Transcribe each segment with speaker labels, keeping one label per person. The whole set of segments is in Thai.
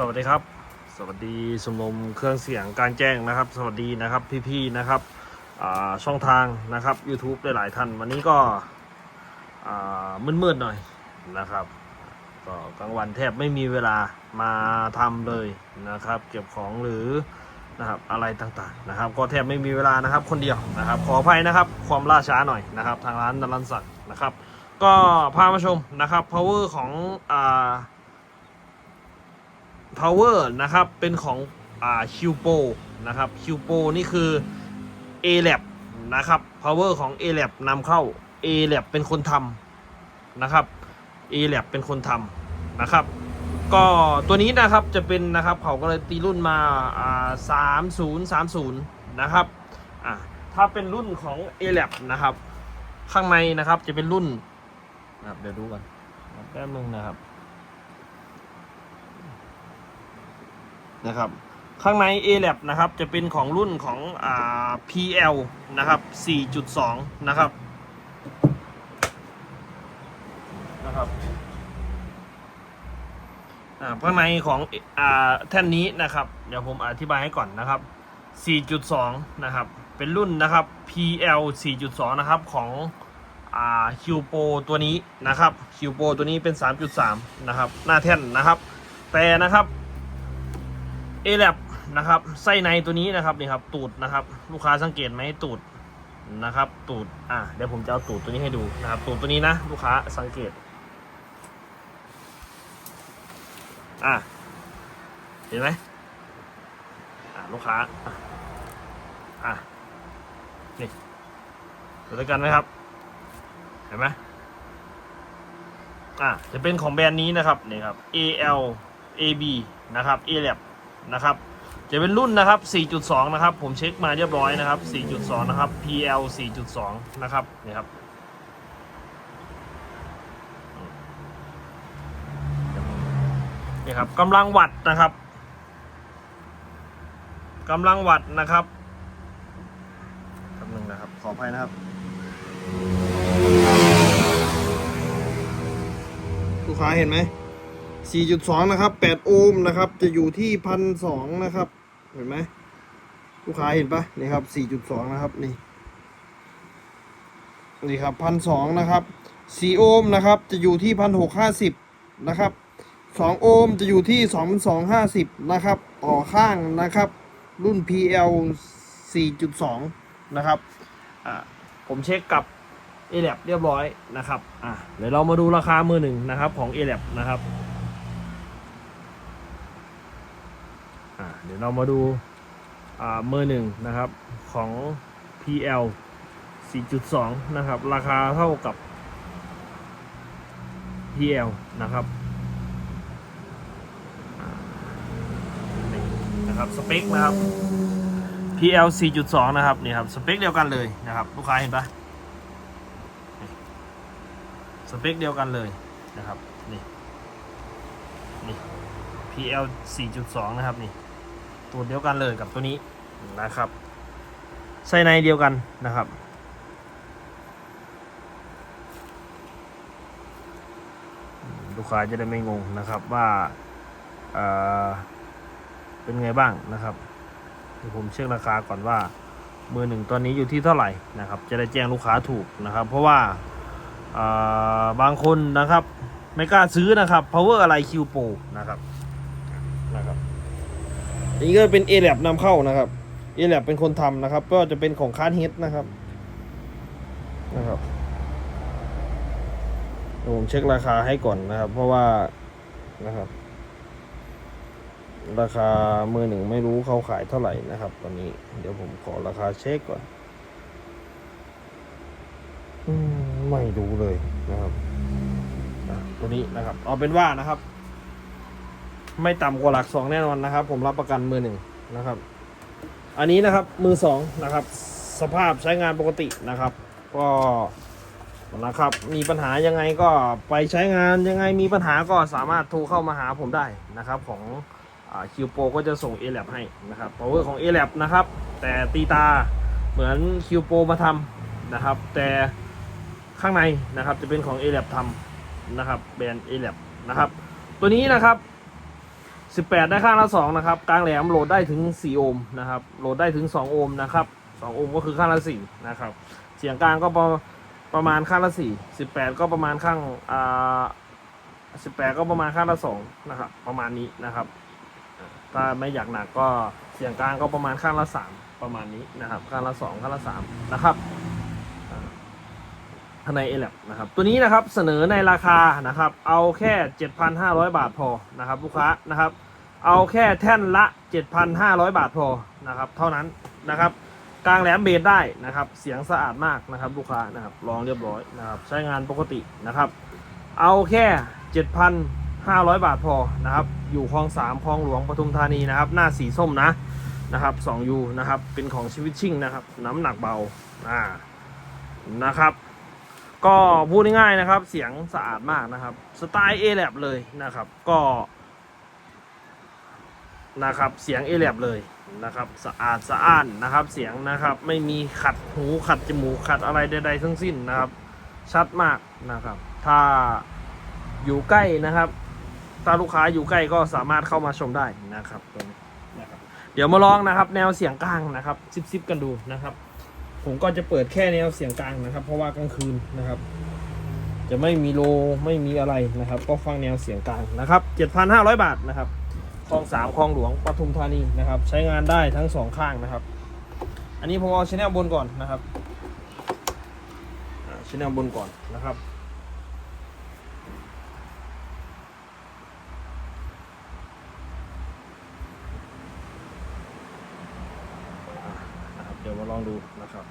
Speaker 1: สวัสดีครับ สวัสดีชมรมเครื่องเสียงการแจ้งนะครับ สวัสดีนะครับพี่ๆนะครับช่องทางนะครับ YouTube ได้หลายท่านวันนี้ก็มืดๆหน่อยนะครับก็กลางวันแทบไม่มีเวลามาทำเลยนะครับ เก็บของหรือนะครับอะไรต่างๆนะครับ ก็แทบไม่มีเวลานะครับคนเดียวนะครับ ขออภัยนะครับ ความล่าช้าหน่อยนะครับ ทางร้านนรันสักดิ์นะครับ ก็พามาชมนะครับ power ของอ่า power นะครับ เป็นของอ่า q p o นะครับ q p o นี่คือ a l a b นะครับ power ของ a l a b นำเข้า a l a b เป็นคนทำนะครับ a l a b เป็นคนทำนะครับ ก็ตัวนี้นะครับจะเป็นนะครับเขาก็เลยตีรุ่นมาอ่าสามศูนย์สามศูนย์นะครับอ่าถ้าเป็นรุ่นของ a l a b นะครับ ข้างในนะครับจะเป็นรุ่นนะครับเดี๋ยวดูกันแป๊บนึงนะครับ นะครับ ข้างใน a l a b นะครับ จะเป็นของรุ่นของอ่า PL นะครับ 4.2 นะครับนะครับข้างในของอ่าแท่นนี้นะครับ เดี๋ยวผมอธิบายให้ก่อนนะครับ 4.2 นะครับ เป็นรุ่นนะครับ PL 4.2 นะครับของอ่า q p o ตัวนี้นะครับ q p o ตัวนี้เป็น 3.3 นะครับ หน้าแท่นนะครับ แต่นะครับ เอแลบนะครับไส้ในตัวนี้นะครับนี่ครับตูดนะครับ ลูกค้าสังเกตไหมตูดนะครับ ตูดอะเดี๋ยวผมจะเอาตูดตัวนี้ให้ดูนะครับตูดตัวนี้นะ ลูกค้าสังเกตอะเห็นไหมอะลูกค้าอะนี่ดูด้วยกันไหมครับ เห็นไหมอะจะเป็นของแบรนด์นี้นะครับนี่ครับ AL AB นะครับ a l a b นะครับ จะเป็นรุ่นนะครับ 4.2 นะครับ ผมเช็คมาเรียบร้อยนะครับ 4.2 นะครับ PL 4.2 นะครับนี่ครับนี่ครับกำลังวัตต์นะครับกำลังวัตต์นะครับคำหนึ่งนะครับ ขออภัยนะครับ ลูกค้าเห็นไหม 4.2 นะครับ 8 โอห์มนะครับ จะอยู่ที่พันสองนะครับ เห็นไหมลูกค้าเห็นปะนี่ครับ 4.2 นะครับ นี่ นี่ครับพันสองนะครับ 4 โอห์มนะครับ จะอยู่ที่พันหกห้าสิบนะครับ 2 โอห์มจะอยู่ที่2 2 5 0 นะครับ ต่อข้างนะครับ รุ่น PL 4.2 นะครับอ่าผมเช็คกับ a l a b เรียบร้อยนะครับ อะ เดี๋ยวเรามาดูราคามือหนึ่งนะครับของ a l a b นะครับ อ่าเดี๋ยวเรามาดูอ่ามือหนึ่งนะครับของ PL 4.2 นะครับ ราคาเท่ากับ PL นะครับนี่นะครับสเปคนะครับ PL 4.2 นะครับนี่ครับสเปคเดียวกันเลยนะครับลูกค้าเห็นปะสเปคเดียวกันเลยนะครับนี่นี่ PL 4.2 นะครับนี่ ตัวเดียวกันเลยกับตัวนี้นะครับไส้ในเดียวกันนะครับ ลูกค้าจะได้ไม่งงนะครับว่าเอ่อเป็นไงบ้างนะครับเดี๋ยวผมเช็คราคาก่อนว่ามือหนึ่งตอนนี้อยู่ที่เท่าไหร่นะครับ จะได้แจ้งลูกค้าถูกนะครับ เพราะว่าอ่าบางคนนะครับ ไม่กล้าซื้อนะครับ power อะไร Q Pro นะครับนะครับ อันนี้ก็เป็น a l a b นำเข้านะครับ a l a b เป็นคนทำนะครับ ก็จะเป็นของคาร์เฮดนะครับนะครับเดี๋ยวผมเช็คราคาให้ก่อนนะครับ เพราะว่านะครับ ราคามือหนึ่งไม่รู้เขาขายเท่าไหร่นะครับ ตอนนี้ เดี๋ยวผมขอราคาเช็คก่อนอืมไม่รู้เลยนะครับอะตัวนี้นะครับ เอาเป็นว่านะครับ ไม่ต่ำกว่าหลักสองแน่นอนนะครับ ผมรับประกันมือหนึ่งนะครับ อันนี้นะครับมือสองนะครับ สภาพใช้งานปกตินะครับ ก็นะครับ มีปัญหายังไงก็ไปใช้งานยังไงมีปัญหาก็สามารถโทรเข้ามาหาผมได้นะครับ ของคิวโปก็จะส่ง a l a b ให้นะครับ power ของ a l a b นะครับ แต่ตีตาเหมือนคิวโปมาทำนะครับ แต่ข้างในนะครับจะเป็นของ a l a b ทำนะครับแบรนด์ a l a b นะครับ ตัวนี้นะครับ 18 ได้ข้างละ 2 นะครับ กลางแหลมโหลดได้ถึง 4 โอห์มนะครับ โหลดได้ถึง 2 โอห์มนะครับ 2 โอห์มก็คือข้างละ 4 นะครับ เสียงกลางก็ประประมาณข้างละ 4 18 ก็ประมาณข้างอ่า18 ก็ประมาณข้างละ 2 นะครับ ประมาณนี้นะครับ ถ้าไม่อยากหนักก็เสียงกลางก็ประมาณข้างละ 3 ประมาณนี้นะครับ ข้างละ 2 ข้างละ 3 นะครับ ภายในเอลนะครับ ตัวนี้นะครับเสนอในราคานะครับ เอาแค่ 7,500 บาทพอนะครับลูกค้านะครับ เอาแค่แท่นละ 7,500 บาทพอนะครับเท่านั้นนะครับกลางแหลมเบสได้นะครับ เสียงสะอาดมากนะครับลูกค้านะครับลองเรียบร้อยนะครับใช้งานปกตินะครับ เอาแค่ 7,500 บาทพอนะครับ อยู่คลองสามคลองหลวงปทุมธานีนะครับ หน้าสีส้มนะนะครับ 2U นะครับเป็นของชีวิตชิ่งนะครับ น้ำหนักเบาอ่านะครับ ก็พูดง่ายๆนะครับ เสียงสะอาดมากนะครับ สไตล์ a l a b เลยนะครับ ก็นะครับเสียงเอแลบเลยนะครับ สะอาดสะอ้านนะครับ เสียงนะครับ ไม่มีขัดหูขัดจมูกขัดอะไรใดๆทั้งสิ้นนะครับ ชัดมากนะครับ ถ้าอยู่ใกล้นะครับ ถ้าลูกค้าอยู่ใกล้ก็สามารถเข้ามาชมได้นะครับตรงนี้นะครับ เดี๋ยวมาลองนะครับ แนวเสียงกลางนะครับซิบซิบกันดูนะครับ ผมก็จะเปิดแค่แนวเสียงกลางนะครับ เพราะว่ากลางคืนนะครับ จะไม่มีโลไม่มีอะไรนะครับ ก็ฟังแนวเสียงกลางนะครับ 7,500 บาทนะครับคลองสามคลองหลวงปทุมธานีนะครับ ใช้งานได้ทั้งสองข้างนะครับ อันนี้ผมเอาชแนลบนก่อนนะครับชแนลบนก่อนนะครับ อะนะครับ เดี๋ยวมาลองดู นะครับ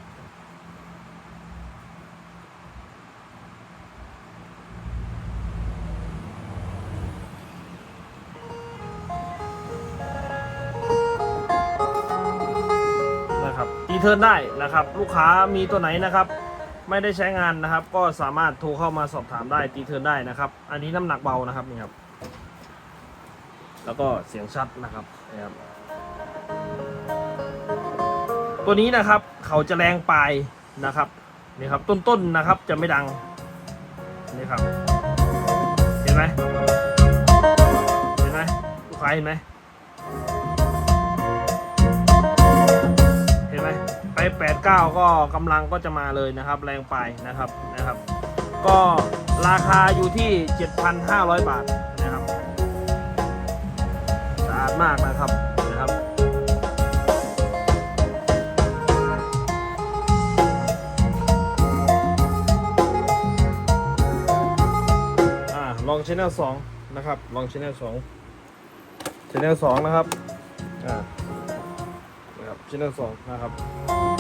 Speaker 1: นะครับตีเทิร์นได้นะครับ ลูกค้ามีตัวไหนนะครับ ไม่ได้ใช้งานนะครับ ก็สามารถโทรเข้ามาสอบถามได้ตีเทิร์นได้นะครับ อันนี้น้ำหนักเบานะครับนี่ครับ แล้วก็เสียงชัดนะครับนะครับ ตัวนี้นะครับ เขาจะแรงปลายนะครับนี่ครับ ต้นๆนะครับจะไม่ดังนี่ครับ เห็นไหมเห็นไหมลูกค้าเห็นไหมเห็นไหมไปแปดเก้าก็กำลังก็จะมาเลยนะครับ แรงไปนะครับนะครับ ก็ราคาอยู่ที่ 7,500 บาทนะครับสะอาดมากนะครับ ชแนลสองนะครับลองชแนลสองชแนลสองนะครับอ่านะครับชแนลสองนะครับ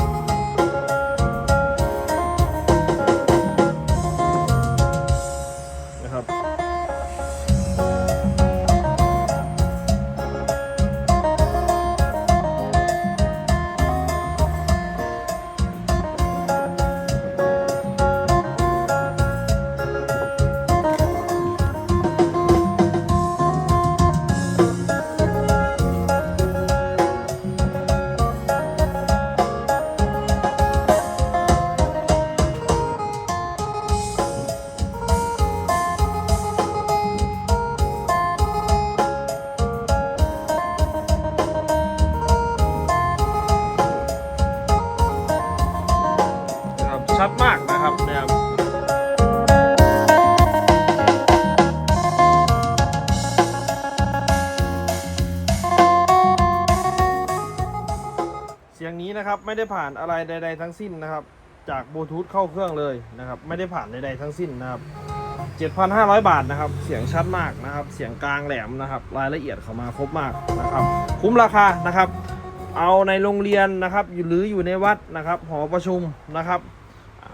Speaker 1: นะครับนะครับเสียงนี้นะครับไม่ได้ผ่านอะไรใด ๆ ทั้งสิ้นนะครับ จากบลูทูธเข้าเครื่องเลยนะครับ ไม่ได้ผ่านใดๆทั้งสิ้นนะครับ 7,500 บาทนะครับ เสียงชัดมากนะครับ เสียงกลางแหลมนะครับ รายละเอียดเข้ามาครบมากนะครับ คุ้มราคานะครับ เอาในโรงเรียนนะครับหรืออยู่ในวัดนะครับ หอประชุมนะครับ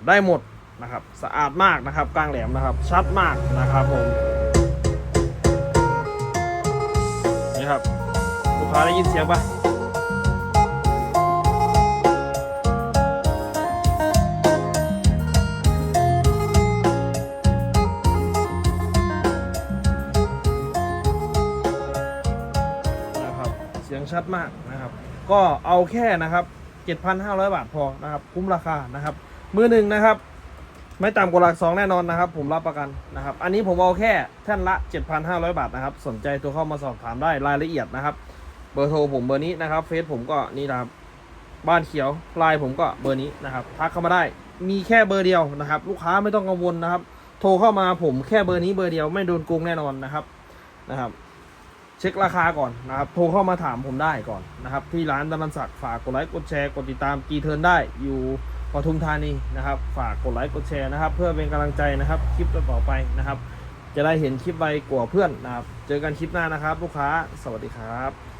Speaker 1: ได้หมดนะครับ สะอาดมากนะครับ กลางแหลมนะครับ ชัดมากนะครับผมนี่ครับลูกค้าได้ยินเสียงปะนะครับเสียงชัดมากนะครับ ก็เอาแค่นะครับ 7,500 บาทพอนะครับ คุ้มราคานะครับ มือหนึ่งนะครับ ไม่ต่ำกว่าหลักสองแน่นอนนะครับ ผมรับประกันนะครับ อันนี้ผมเอาแค่แท่านละ 7,500 บาทนะครับ สนใจตัวเข้ามาสอบถามได้รายละเอียดนะครับ เบอร์โทรผมเบอร์นี้นะครับเฟซผมก็นี่นะครับบ้านเขียวไลน์ผมก็เบอร์นี้นะครับทักเข้ามาได้ มีแค่เบอร์เดียวนะครับ ลูกค้าไม่ต้องกังวลนะครับ โทรเข้ามาผมแค่เบอร์นี้เบอร์เดียวไม่โดนโกงแน่นอนนะครับนะครับ เช็คราคาก่อนนะครับ โทรเข้ามาถามผมได้ก่อนนะครับ ที่ร้านตะนันศักดิ์ฝากกดไลค์กดแชร์กดติดตามกีเทิร์นได้อยู่ ปทุมธานีนะครับ ฝากกดไลค์กดแชร์นะครับ เพื่อเป็นกำลังใจนะครับคลิปต่อไปนะครับ จะได้เห็นคลิปไวกว่าเพื่อนนะครับ เจอกันคลิปหน้านะครับ ลูกค้าสวัสดีครับ